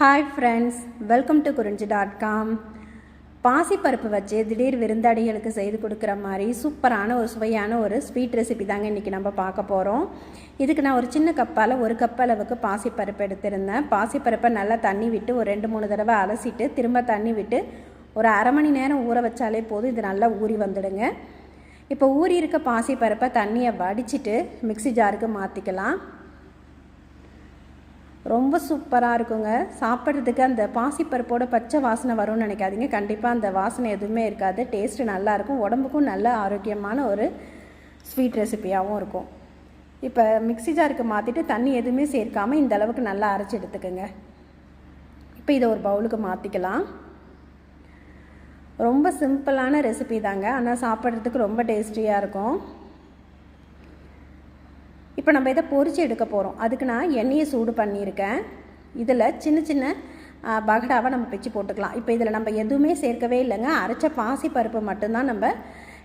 Hi friends welcome to Kurinji dot com பாசிப்பருப்பு வச்சு திடீர் விருந்தாடிகளுக்கு செய்து கொடுக்குற மாதிரி சூப்பரான ஒரு சுவையான ஒரு ஸ்வீட் ரெசிபி தாங்க இன்றைக்கி நம்ம பார்க்க போகிறோம் இதுக்கு நான் ஒரு சின்ன கப்பால் ஒரு கப் அளவுக்கு பாசிப்பருப்பு எடுத்திருந்தேன். பாசிப்பருப்பை நல்லா தண்ணி விட்டு ஒரு ரெண்டு மூணு தடவை அலசிட்டு திரும்ப தண்ணி விட்டு ஒரு அரை மணி நேரம் ஊற வச்சாலே போதும் இது நல்லா ஊறி வந்துடுங்க. இப்போ ஊறி இருக்க பாசிப்பருப்பை தண்ணியை வடிச்சிட்டு மிக்ஸி ஜாருக்கு மாற்றிக்கலாம் ரொம்ப சூப்பராக இருக்குங்க. சாப்பிட்றதுக்கு அந்த பாசிப்பருப்போட பச்சை வாசனை வரும்னு நினைக்காதீங்க. கண்டிப்பாக அந்த வாசனை எதுவுமே இருக்காது. டேஸ்ட்டு நல்லாயிருக்கும் உடம்புக்கும் நல்ல ஆரோக்கியமான ஒரு ஸ்வீட் ரெசிபியாகவும் இருக்கும். இப்போ மிக்ஸி ஜாருக்கு மாற்றிட்டு தண்ணி எதுவுமே சேர்க்காமல் இந்த அளவுக்கு நல்லா அரைச்சி எடுத்துக்கோங்க. இப்போ இதை ஒரு பவுலுக்கு மாற்றிக்கலாம் ரொம்ப சிம்பிளான ரெசிபி தாங்க. ஆனால் சாப்பிட்றதுக்கு ரொம்ப டேஸ்டியாக இருக்கும். இப்போ நம்ம இதை பொறிச்சு எடுக்க போகிறோம் அதுக்கு நான் எண்ணெயை சூடு பண்ணியிருக்கேன். இதில் சின்ன சின்ன பகடாவை நம்ம பிச்சு போட்டுக்கலாம். இப்போ இதில் நம்ம எதுவுமே சேர்க்கவே இல்லைங்க. அரைச்ச பாசி பருப்பு மட்டும்தான் நம்ம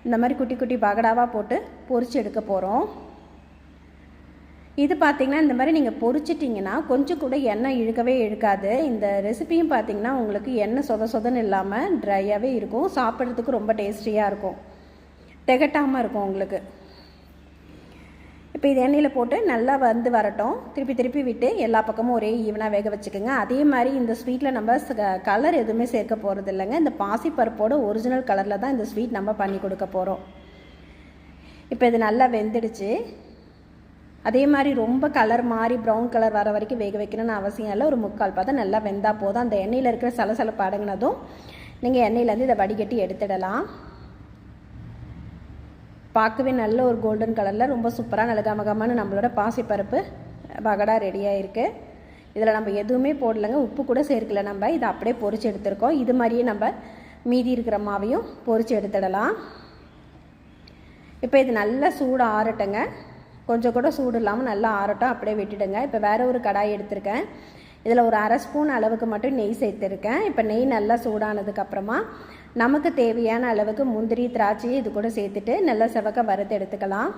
இந்த மாதிரி குட்டி குட்டி பகடாவாக போட்டு பொறிச்சு எடுக்க போகிறோம் இது பார்த்திங்கன்னா இந்த மாதிரி நீங்கள் பொரிச்சிட்டிங்கன்னா கொஞ்சம் கூட எண்ணெய் இழுக்கவே இழுக்காது. இந்த ரெசிபியும் பார்த்திங்கன்னா உங்களுக்கு எண்ணெய் சொத சொதன்னு இல்லாமல் ட்ரையாகவே இருக்கும். சாப்பிட்றதுக்கு ரொம்ப டேஸ்டியாக இருக்கும். திகட்டாமல் இருக்கும் உங்களுக்கு. இப்போ இது எண்ணெயில் போட்டு நல்லா வந்து வரட்டும். திருப்பி திருப்பி விட்டு எல்லா பக்கமும் ஒரே ஈவனாக வேக வச்சுக்கோங்க. அதே மாதிரி இந்த ஸ்வீட்டில் நம்ம கலர் எதுவுமே சேர்க்க போகிறது இல்லைங்க. இந்த பாசிப்பருப்போட ஒரிஜினல் கலரில் தான் இந்த ஸ்வீட் நம்ம பண்ணி கொடுக்க போகிறோம் இப்போ இது நல்லா வெந்துடுச்சு. அதே மாதிரி ரொம்ப கலர் மாறி ப்ரௌன் கலர் வர வரைக்கும் வேக வைக்கணும்னு அவசியம் இல்லை. ஒரு முக்கால் பார்த்தா நல்லா வெந்தால் போதும். அந்த எண்ணெயில் இருக்கிற சலசலப்பு அடங்கினதும் நீங்கள் எண்ணெயிலேருந்து இதை வடிகட்டி எடுத்துடலாம். பார்க்கவே நல்ல ஒரு கோல்டன் கலரில் ரொம்ப சூப்பராக நல்ல கமகமான நம்மளோட பாசிப்பருப்பு பகடா ரெடியாக இருக்குது இதில் நம்ம எதுவுமே போடலைங்க உப்பு கூட சேர்க்கல நம்ம. இதை அப்படியே பொறிச்சு எடுத்துருக்கோம். இது மாதிரியே நம்ம மீதி இருக்கிற மாவையும் பொறிச்சு எடுத்துடலாம். இப்போ இது நல்லா சூடு ஆறட்டுங்க. கொஞ்சம் கூட சூடு இல்லாமல் நல்லா ஆறட்டும். அப்படியே விட்டுடுங்க. இப்போ வேறு ஒரு கடாய் எடுத்திருக்கேன். இதில் ஒரு அரை ஸ்பூன் அளவுக்கு மட்டும் நெய் சேர்த்துருக்கேன். இப்போ நெய் நல்லா சூடானதுக்கப்புறமா நமக்கு தேவையான அளவுக்கு முந்திரி திராட்சையை இது கூட சேர்த்துட்டு நல்லா செவக்க வறுத்து எடுத்துக்கலாம்.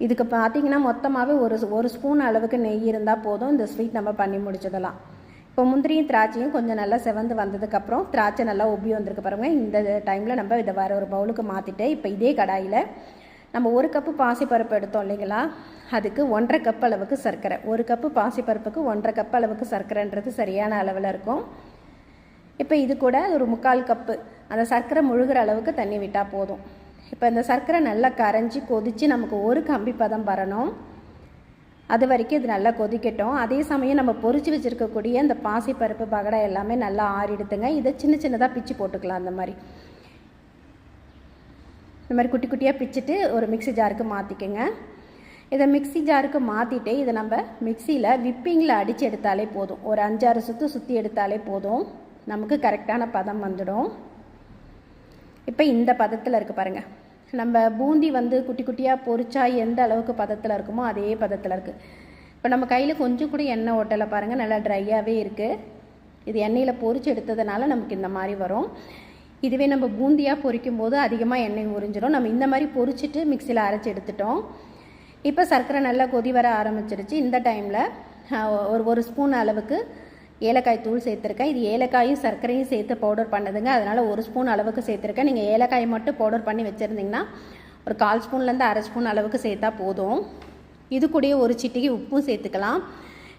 இதுக்கு பார்த்தீங்கன்னா மொத்தமாகவே ஒரு ஒரு ஸ்பூன் அளவுக்கு நெய் இருந்தால் போதும் இந்த ஸ்வீட் நம்ம பண்ணி முடிச்சிடலாம் இப்போ முந்திரியும் திராட்சையும் கொஞ்சம் நல்லா செவந்து வந்ததுக்கப்புறம் திராட்சை நல்லா உப்பி வந்திருக்கு பாருங்கள் இந்த டைமில் நம்ம இதை வேறு ஒரு பவுலுக்கு மாற்றிட்டு இப்போ இதே கடாயில் நம்ம ஒரு கப்பு பாசிப்பருப்பு எடுத்தோம் இல்லைங்களா? அதுக்கு ஒன்றரை கப் அளவுக்கு சர்க்கரை. ஒரு கப்பு பாசிப்பருப்புக்கு ஒன்றரை கப் அளவுக்கு சர்க்கரைன்றது சரியான அளவில் இருக்கும். இப்போ இது கூட ஒரு முக்கால் கப்பு. அந்த சர்க்கரை முழுகிற அளவுக்கு தண்ணி விட்டால் போதும். இப்போ இந்த சர்க்கரை நல்லா கரைஞ்சி கொதித்து நமக்கு ஒரு கம்பி பதம் வரணும். அது வரைக்கும் இது நல்லா கொதிக்கட்டும். அதே சமயம் நம்ம பொறிச்சு வச்சுருக்கக்கூடிய இந்த பாசிப்பருப்பு பகடை எல்லாமே நல்லா ஆறிடுத்துங்க இதை சின்ன சின்னதாக பிச்சு போட்டுக்கலாம் அந்த மாதிரி. இந்த மாதிரி குட்டி குட்டியாக பிச்சுட்டு ஒரு மிக்சி ஜாருக்கு மாற்றிக்கோங்க இதை மிக்சி ஜாருக்கு மாற்றிட்டு இதை நம்ம மிக்சியில் விப்பிங்கில் அடித்து எடுத்தாலே போதும். ஒரு அஞ்சாறு சுற்று சுற்றி எடுத்தாலே போதும். நமக்கு கரெக்டான பதம் வந்துடும். இப்போ இந்த பதத்தில் இருக்குது பாருங்கள் நம்ம பூந்தி வந்து குட்டி குட்டியாக பொறிச்சா எந்த அளவுக்கு பதத்தில் இருக்குமோ அதே பதத்தில் இருக்குது இப்போ நம்ம கையில் கொஞ்சம் கூட எண்ணெய் ஓட்டலை பாருங்கள் நல்லா ட்ரையாகவே இருக்குது இது எண்ணெயில் பொறிச்சு எடுத்ததுனால நமக்கு இந்த மாதிரி வரும். இதுவே நம்ம பூந்தியாக பொரிக்கும் போது அதிகமாக எண்ணெய் உறிஞ்சிடும் நம்ம இந்த மாதிரி பொரிச்சிட்டு மிக்சியில் அரைச்சி எடுத்துட்டோம். இப்போ சர்க்கரை நல்லா கொதி வர ஆரம்பிச்சிருச்சு. இந்த டைமில் ஒரு ஒரு ஸ்பூன் அளவுக்கு ஏலக்காய் தூள் சேர்த்துருக்கேன். இது ஏலக்காயும் சர்க்கரையும் சேர்த்து பவுடர் பண்ணதுங்க. அதனால் ஒரு ஸ்பூன் அளவுக்கு சேர்த்துருக்கேன். நீங்கள் ஏலக்காயை மட்டும் பவுடர் பண்ணி வச்சுருந்தீங்கன்னா ஒரு கால் ஸ்பூன்லேருந்து அரை ஸ்பூன் அளவுக்கு சேர்த்தா போதும். இது கூடயே ஒரு சிட்டிக்கு உப்பும் சேர்த்துக்கலாம்.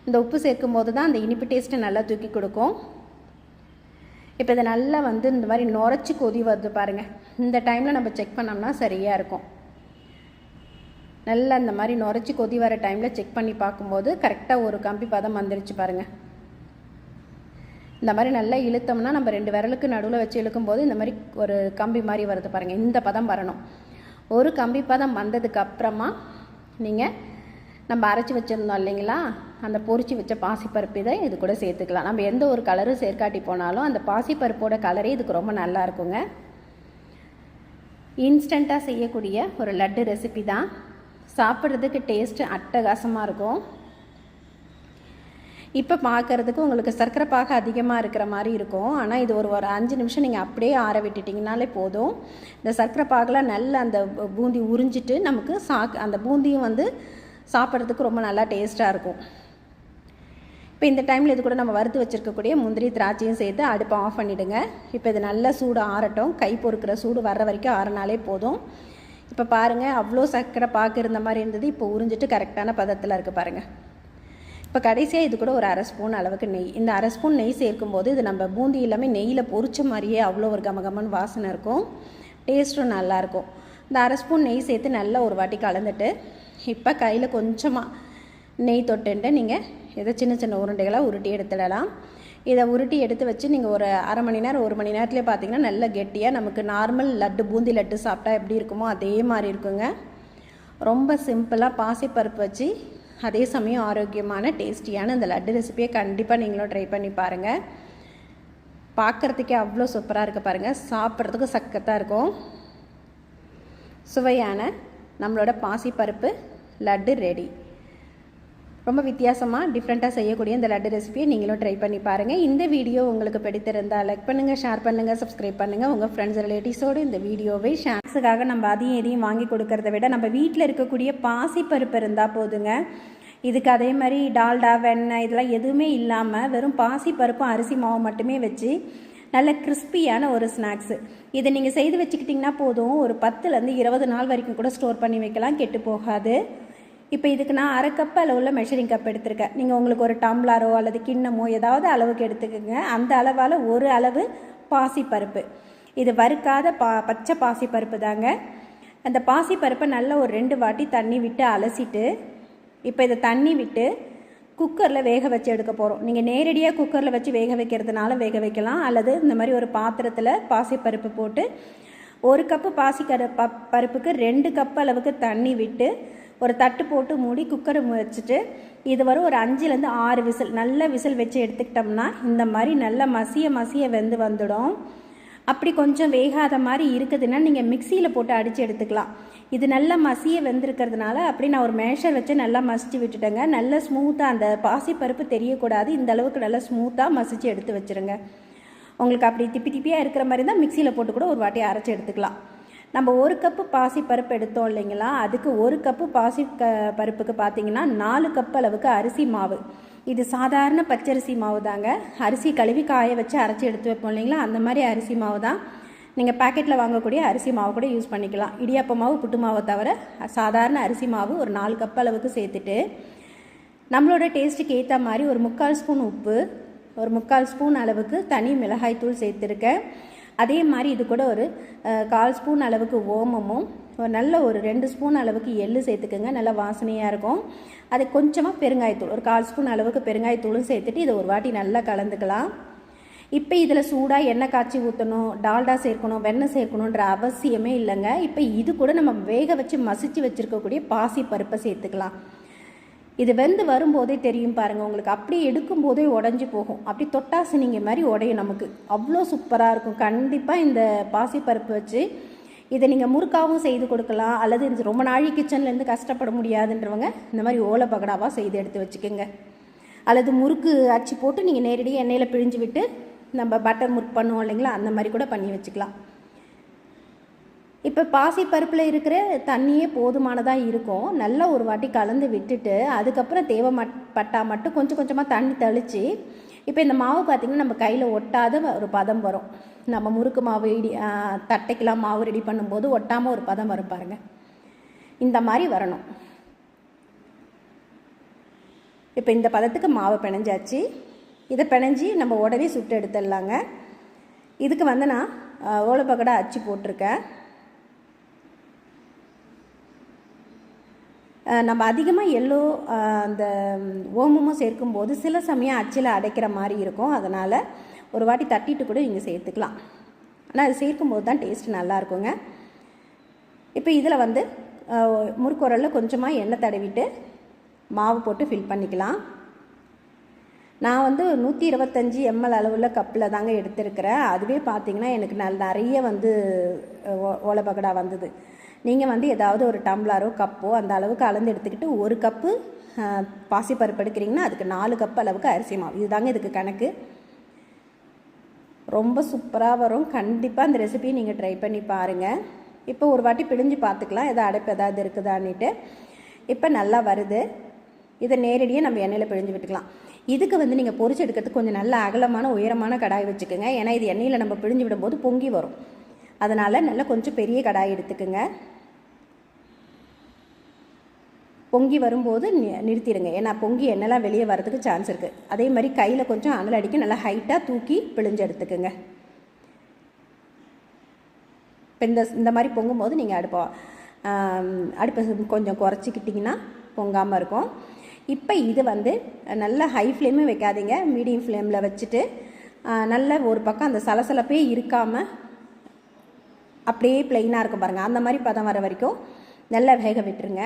இந்த உப்பு சேர்க்கும் போது தான் அந்த இனிப்பு டேஸ்ட்டு நல்லா தூக்கி கொடுக்கும். இப்போ இதை நல்லா வந்து இந்த மாதிரி நுரைச்சி கொதி வருது பாருங்கள் இந்த டைமில் நம்ம செக் பண்ணோம்னா சரியாக இருக்கும். நல்லா இந்த மாதிரி நுரைச்சி கொதி வர டைமில் செக் பண்ணி பார்க்கும்போது கரெக்டாக ஒரு கம்பி பதம் வந்துருச்சு பாருங்கள் இந்த மாதிரி நல்லா இழுத்தோம்னா நம்ம ரெண்டு விரலுக்கு நடுவில் வச்சு இழுக்கும்போது இந்த மாதிரி ஒரு கம்பி மாதிரி வருது பாருங்கள் இந்த பதம் வரணும். ஒரு கம்பி பதம் வந்ததுக்கு அப்புறமா நீங்கள் நம்ம அரைச்சி வச்சுருந்தோம் இல்லைங்களா? அந்த பொறிச்சு வச்ச பாசிப்பருப்பு இதை இது கூட சேர்த்துக்கலாம். நம்ம எந்த ஒரு கலரும் சேர்க்காட்டி போனாலும் அந்த பாசிப்பருப்போட கலரே இதுக்கு ரொம்ப நல்லா இருக்குங்க. இன்ஸ்டண்ட்டாக செய்யக்கூடிய ஒரு லட்டு ரெசிபி தான். சாப்பிட்றதுக்கு டேஸ்ட்டு அட்டகாசமாக இருக்கும். இப்போ பார்க்குறதுக்கு உங்களுக்கு சர்க்கரை பாக அதிகமாக இருக்கிற மாதிரி இருக்கும். ஆனால் இது ஒரு ஒரு அஞ்சு நிமிஷம் நீங்கள் அப்படியே ஆற விட்டுட்டிங்கனாலே போதும். இந்த சர்க்கரை பாகில் நல்ல அந்த பூந்தி உறிஞ்சிட்டு நமக்கு சாக் அந்த பூந்தியும் வந்து சாப்பிட்றதுக்கு ரொம்ப நல்லா டேஸ்ட்டாக இருக்கும். இப்போ இந்த டைமில் இது கூட நம்ம வறுத்து வச்சுருக்கக்கூடிய முந்திரி திராட்சையும் சேர்த்து அடுப்பை ஆஃப் பண்ணிவிடுங்க இப்போ இது நல்லா சூடு ஆறட்டும். கை பொறுக்கிற சூடு வர்ற வரைக்கும் ஆறினாலே போதும். இப்போ பாருங்கள் அவ்வளோ சர்க்கரை பாக்கு இருந்த மாதிரி இருந்தது. இப்போ உறிஞ்சிட்டு கரெக்டான பதத்தில் இருக்குது பாருங்கள் இப்போ கடைசியாக இது கூட ஒரு அரை ஸ்பூன் அளவுக்கு நெய். இந்த அரை ஸ்பூன் நெய் சேர்க்கும்போது இது நம்ம பூந்தி எல்லாமே நெய்யில் பொறிச்ச மாதிரியே அவ்வளோ ஒரு கமகமன்னு வாசனை இருக்கும். டேஸ்ட்டும் நல்லாயிருக்கும் இந்த அரை ஸ்பூன் நெய் சேர்த்து நல்லா ஒரு வாட்டி கலந்துட்டு இப்போ கையில் கொஞ்சமாக நெய் தொட்டுன்ட்டு நீங்கள் இதை சின்ன சின்ன உருண்டைகளாக உருட்டி எடுத்துடலாம். இதை உருட்டி எடுத்து வச்சு நீங்கள் ஒரு அரை மணி நேரம் ஒரு மணி நேரத்துலேயே பார்த்தீங்கன்னா நல்ல கெட்டியாக நமக்கு நார்மல் லட்டு பூந்தி லட்டு சாப்பிட்டா எப்படி இருக்குமோ அதே மாதிரி இருக்குங்க. ரொம்ப சிம்பிளாக பாசிப்பருப்பு வச்சு அதே சமயம் ஆரோக்கியமான டேஸ்டியான இந்த லட்டு ரெசிபியை கண்டிப்பாக நீங்களும் ட்ரை பண்ணி பாருங்கள் பார்க்குறதுக்கே அவ்வளோ சூப்பராக இருக்குது பாருங்கள் சாப்பிட்றதுக்கு சக்கத்தாக இருக்கும். சுவையான நம்மளோட பாசிப்பருப்பு லட்டு ரெடி. ரொம்ப வித்தியாசமாக டிஃப்ரெண்ட்டாக செய்யக்கூடிய இந்த லட்டு ரெசிபியை நீங்களும் ட்ரை பண்ணி பாருங்கள் இந்த வீடியோ உங்களுக்கு பிடித்திருந்தால் லைக் பண்ணுங்கள் ஷேர் பண்ணுங்கள் சப்ஸ்கிரைப் பண்ணுங்கள் உங்கள் ஃப்ரெண்ட்ஸ் ரிலேட்டிவ்ஸோடு இந்த வீடியோவை ஷேர்ஸுக்காக நம்ம அதையும் எதையும் வாங்கி கொடுக்கறத விட நம்ம வீட்டில் இருக்கக்கூடிய பாசிப்பருப்பு இருந்தால் போதுங்க. இதுக்கு அதே மாதிரி டால்டா வெண்ணெய் இதெல்லாம் எதுவுமே இல்லாமல் வெறும் பாசிப்பருப்பும் அரிசி மாவு மட்டுமே வச்சு நல்ல கிறிஸ்பியான ஒரு ஸ்நாக்ஸு இதை நீங்கள் செய்து வச்சுக்கிட்டிங்கன்னா போதும். ஒரு பத்துலேருந்து இருபது நாள் வரைக்கும் கூட ஸ்டோர் பண்ணி வைக்கலாம். கெட்டு போகாது. இப்போ இதுக்கு நான் அரை கப் அளவுள்ள மெஷரிங் கப் எடுத்திருக்கேன். நீங்கள் உங்களுக்கு ஒரு டம்ளரோ அல்லது கிண்ணமோ ஏதாவது அளவுக்கு எடுத்துக்கோங்க. அந்த அளவால் ஒரு அளவு பாசிப்பருப்பு. இது வறுக்காத பா பச்சை பாசிப்பருப்பு தாங்க. அந்த பாசிப்பருப்பை நல்லா ஒரு ரெண்டு வாட்டி தண்ணி விட்டு அலசிட்டு இப்போ இதை தண்ணி விட்டு குக்கரில் வேக வச்சு எடுக்க போகிறோம் நீங்கள் நேரடியாக குக்கரில் வச்சு வேக வைக்கிறதுனால வேக வைக்கலாம். அல்லது இந்த மாதிரி ஒரு பாத்திரத்தில் பாசிப்பருப்பு போட்டு ஒரு கப்பு பாசிக்கரு ப பருப்புக்கு ரெண்டு கப் அளவுக்கு தண்ணி விட்டு ஒரு தட்டு போட்டு மூடி குக்கரை வச்சுட்டு இது வரும் ஒரு அஞ்சுலேருந்து ஆறு விசில். நல்ல விசில் வச்சு எடுத்துக்கிட்டோம்னா இந்த மாதிரி நல்லா மசிய மசிய வெந்து வந்துடும். அப்படி கொஞ்சம் வேகாத மாதிரி இருக்குதுன்னா நீங்கள் மிக்சியில் போட்டு அடித்து எடுத்துக்கலாம். இது நல்லா மசிய வெந்திருக்கிறதுனால அப்படி நான் ஒரு மேஷர் வச்சு நல்லா மசிச்சு விட்டுட்டேங்க. நல்லா ஸ்மூத்தாக அந்த பாசிப்பருப்பு தெரியக்கூடாது. இந்த அளவுக்கு நல்லா ஸ்மூத்தாக மசிச்சு எடுத்து வச்சுருங்க. உங்களுக்கு அப்படி திப்பி திப்பியாக இருக்கிற மாதிரி தான் மிக்சியில் போட்டு கூட ஒரு வாட்டி அரைச்சி எடுத்துக்கலாம். நம்ம ஒரு கப்பு பாசி பருப்பு எடுத்தோம் இல்லைங்களா? அதுக்கு ஒரு கப்பு பாசி க பருப்புக்கு பார்த்தீங்கன்னா நாலு கப் அளவுக்கு அரிசி மாவு. இது சாதாரண பச்சரிசி மாவு தாங்க. அரிசி கழுவி காய வச்சு அரைச்சி எடுத்து வைப்போம் இல்லைங்களா? அந்த மாதிரி அரிசி மாவு தான். நீங்கள் பேக்கெட்டில் வாங்கக்கூடிய அரிசி மாவு கூட யூஸ் பண்ணிக்கலாம். இடியாப்ப மாவு புட்டு மாவை தவிர சாதாரண அரிசி மாவு ஒரு நாலு கப் அளவுக்கு சேர்த்துட்டு நம்மளோட டேஸ்ட்டுக்கு ஏற்ற மாதிரி ஒரு முக்கால் ஸ்பூன் உப்பு ஒரு முக்கால் ஸ்பூன் அளவுக்கு தனி மிளகாய்த்தூள் சேர்த்துருக்கேன். அதே மாதிரி இது கூட ஒரு கால் ஸ்பூன் அளவுக்கு ஓமமும் ஒரு நல்ல ஒரு ரெண்டு ஸ்பூன் அளவுக்கு எள்ளு சேர்த்துக்கோங்க நல்லா வாசனையாக இருக்கும். அது கொஞ்சமாக பெருங்காயத்தூள் ஒரு கால் ஸ்பூன் அளவுக்கு பெருங்காயத்தூளும் சேர்த்துட்டு இதை ஒரு வாட்டி நல்லா கலந்துக்கலாம். இப்போ இதில் சூடாக எண்ணெய் காய்ச்சி ஊற்றணும் டால்டா சேர்க்கணும் வெண்ணெய் சேர்க்கணுன்ற அவசியமே இல்லைங்க. இப்போ இது கூட நம்ம வேக வச்சு மசிச்சு வச்சுருக்கக்கூடிய பாசி பருப்பை சேர்த்துக்கலாம். இது வெந்து வரும்போதே தெரியும் பாருங்கள் உங்களுக்கு அப்படியே எடுக்கும் போதே உடஞ்சி போகும். அப்படி தொட்டாசினிங்க மாதிரி உடையும் நமக்கு. அவ்வளோ சூப்பராக இருக்கும். கண்டிப்பாக இந்த பாசிப்பருப்பு வச்சு இதை நீங்கள் முறுக்காகவும் செய்து கொடுக்கலாம். அல்லது இந்த ரொம்ப நாழி கிச்சன்லேருந்து கஷ்டப்பட முடியாதுன்றவங்க இந்த மாதிரி ஓலை பகடாவாக செய்து எடுத்து வச்சுக்கோங்க. அல்லது முறுக்கு அச்சு போட்டு நீங்கள் நேரடியாக எண்ணெயில் பிழிஞ்சு விட்டு நம்ம பட்டர் முறுக்கு பண்ணுவோம் இல்லைங்களா அந்த மாதிரி கூட பண்ணி வச்சுக்கலாம். இப்போ பாசி பருப்பில் இருக்கிற தண்ணியே போதுமானதாக இருக்கும். நல்லா ஒரு வாட்டி கலந்து விட்டுட்டு அதுக்கப்புறம் தேவை மட் பட்டா மட்டும் கொஞ்சம் கொஞ்சமாக தண்ணி தெளித்து இப்போ இந்த மாவு பார்த்திங்கன்னா நம்ம கையில் ஒட்டாத ஒரு பதம் வரும். நம்ம முறுக்கு மாவு இடி தட்டைக்கெலாம் மாவு ரெடி பண்ணும்போது ஒட்டாமல் ஒரு பதம் வரும் பாருங்கள் இந்த மாதிரி வரணும். இப்போ இந்த பதத்துக்கு மாவு பிணைஞ்சாச்சு. இதை பிணைஞ்சி நம்ம உடனே சுட்டு எடுத்துடலாங்க. இதுக்கு வந்து நான் ஓலப்பக்கடை அச்சு போட்டிருக்கேன். நம்ம அதிகமாக எல்லோ அந்த ஓமமும் சேர்க்கும்போது சில சமயம் அச்சில் அடைக்கிற மாதிரி இருக்கும். அதனால் ஒரு வாட்டி தட்டிட்டு கூட இங்கே சேர்த்துக்கலாம். ஆனால் அது சேர்க்கும்போது தான் டேஸ்ட் நல்லா இருக்குங்க. இப்போ இதில் வந்து முறுக்குரலில் கொஞ்சமாக எண்ணெய் தடவிட்டு மாவு போட்டு ஃபில் பண்ணிக்கலாம். நான் வந்து நூற்றி இருபத்தஞ்சி எம்எல் அளவுள்ள கப்பில் தாங்க எடுத்திருக்கிறேன். அதுவே பார்த்தீங்கன்னா எனக்கு நல் நிறைய வந்து ஓலப்பகடா வந்தது. நீங்கள் வந்து ஏதாவது ஒரு டம்ளரோ கப்போ அந்த அளவுக்கு அளந்து எடுத்துக்கிட்டு ஒரு கப்பு பாசிப்பருப்பு எடுக்கிறீங்கன்னா அதுக்கு நாலு கப் அளவுக்கு அரிசி மாவு. இதுதாங்க இதுக்கு கணக்கு. ரொம்ப சூப்பராக வரும். கண்டிப்பாக அந்த ரெசிபியை நீங்கள் ட்ரை பண்ணி பாருங்கள் இப்போ ஒரு வாட்டி பிழிஞ்சு பார்த்துக்கலாம். எதாவது அடைப்பு ஏதாவது இருக்குதான்னுட்டு. இப்போ நல்லா வருது. இதை நேரடியாக நம்ம எண்ணெயில் பிழிஞ்சு விட்டுக்கலாம். இதுக்கு வந்து நீங்கள் பொறிச்சு எடுக்கிறதுக்கு கொஞ்சம் நல்ல அகலமான உயரமான கடாய் வச்சுக்கோங்க. ஏன்னா இது எண்ணெயில் நம்ம பிழிஞ்சு விடும்போது பொங்கி வரும். அதனால் நல்லா கொஞ்சம் பெரிய கடாய் எடுத்துக்கோங்க. பொங்கி வரும்போது நி- நிறுத்திடுங்க. ஏன்னா பொங்கி எண்ணெய்லாம் வெளியே வரதுக்கு சான்ஸ் இருக்குது அதே மாதிரி கையில் கொஞ்சம் அனல் அடிக்க நல்லா ஹைட்டாக தூக்கி பிழிஞ்சு எடுத்துக்கோங்க. இப்போ இந்த இந்த மாதிரி பொங்கும்போது நீங்கள் அடுப்போ அடுப்பை கொஞ்சம் குறைச்சிக்கிட்டிங்கன்னா பொங்காமல் இருக்கும். இப்போ இது வந்து நல்ல ஹை ஃப்ளேமும் வைக்காதீங்க. மீடியம் ஃப்ளேமில் வச்சுட்டு நல்ல ஒரு பக்கம் அந்த சலசலப்பே இருக்காமல் அப்படியே ப்ளெயினாக இருக்கும் பாருங்கள் அந்த மாதிரி பதம் வர வரைக்கும் நல்லா வேக விட்டுருங்க.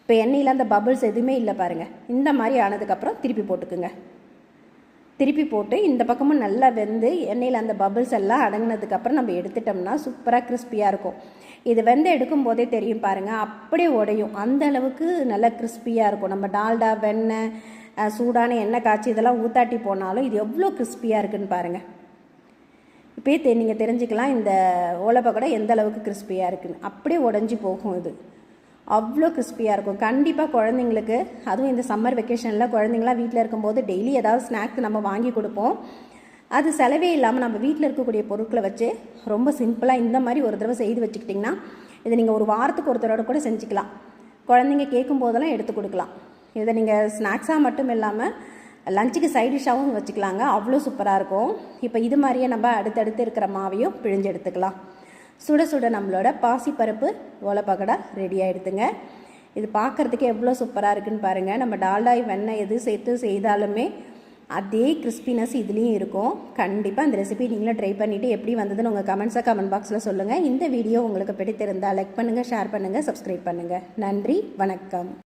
இப்போ எண்ணெயில் அந்த பபுள்ஸ் எதுவுமே இல்லை பாருங்கள் இந்த மாதிரி ஆனதுக்கப்புறம் திருப்பி போட்டுக்குங்க. திருப்பி போட்டு இந்த பக்கமும் நல்லா வெந்து எண்ணெயில் அந்த பபுள்ஸ் எல்லாம் அடங்கினதுக்கப்புறம் நம்ம எடுத்துட்டோம்னா சூப்பராக கிறிஸ்பியாக இருக்கும். இது வெந்து எடுக்கும் போதே தெரியும் பாருங்கள் அப்படியே உடையும். அந்த அளவுக்கு நல்லா கிறிஸ்பியாக இருக்கும். நம்ம டால்டா வெண்ணெய் சூடான எண்ணெய் காய்ச்சி இதெல்லாம் ஊத்தாட்டி போனாலும் இது எவ்வளோ கிறிஸ்பியாக இருக்குன்னு பாருங்கள் இப்போயே தெ நீங்கள் தெரிஞ்சுக்கலாம் இந்த ஓலப்பக்கடை எந்த அளவுக்கு கிறிஸ்பியாக இருக்குன்னு. அப்படியே உடஞ்சி போகும் இது. அவ்வளோ கிறிஸ்பியாக இருக்கும். கண்டிப்பாக குழந்தைங்களுக்கு அதுவும் இந்த சம்மர் வெக்கேஷனில் குழந்தைங்களாம் வீட்டில் இருக்கும்போது டெய்லி ஏதாவது ஸ்நாக்ஸ் நம்ம வாங்கி கொடுப்போம். அது செலவே இல்லாமல் நம்ம வீட்டில் இருக்கக்கூடிய பொருட்களை வச்சு ரொம்ப சிம்பிளாக இந்த மாதிரி ஒரு தடவை செய்து வச்சுக்கிட்டிங்கன்னா இதை நீங்கள் ஒரு வாரத்துக்கு ஒரு தடவை கூட செஞ்சுக்கலாம். குழந்தைங்க கேட்கும் போதெல்லாம் எடுத்து கொடுக்கலாம். இதை நீங்கள் ஸ்நாக்ஸாக மட்டும் இல்லாமல் லஞ்சுக்கு சைட் டிஷ்ஷாகவும் வச்சுக்கலாங்க. அவ்வளோ சூப்பராக இருக்கும். இப்போ இது மாதிரியே நம்ம அடுத்தடுத்து இருக்கிற மாவையும் பிழிஞ்சு எடுத்துக்கலாம். சுட சுட நம்மளோட பாசிப்பருப்பு ஓலப்பகடா ரெடி ஆகிடுதுங்க இது பார்க்குறதுக்கு எவ்வளோ சூப்பராக இருக்குன்னு பாருங்கள் நம்ம டால்டாய் வெண்ணெய் எது சேர்த்து செய்தாலுமே அதே கிறிஸ்பினஸ் இதுலேயும் இருக்கும். கண்டிப்பாக அந்த ரெசிபி நீங்களும் ட்ரை பண்ணிவிட்டு எப்படி வந்ததுன்னு உங்கள் கமெண்ட்ஸை கமெண்ட் பாக்ஸில் சொல்லுங்கள் இந்த வீடியோ உங்களுக்கு பிடித்திருந்தால் லைக் பண்ணுங்கள் ஷேர் பண்ணுங்கள் சப்ஸ்கிரைப் பண்ணுங்கள் நன்றி வணக்கம்.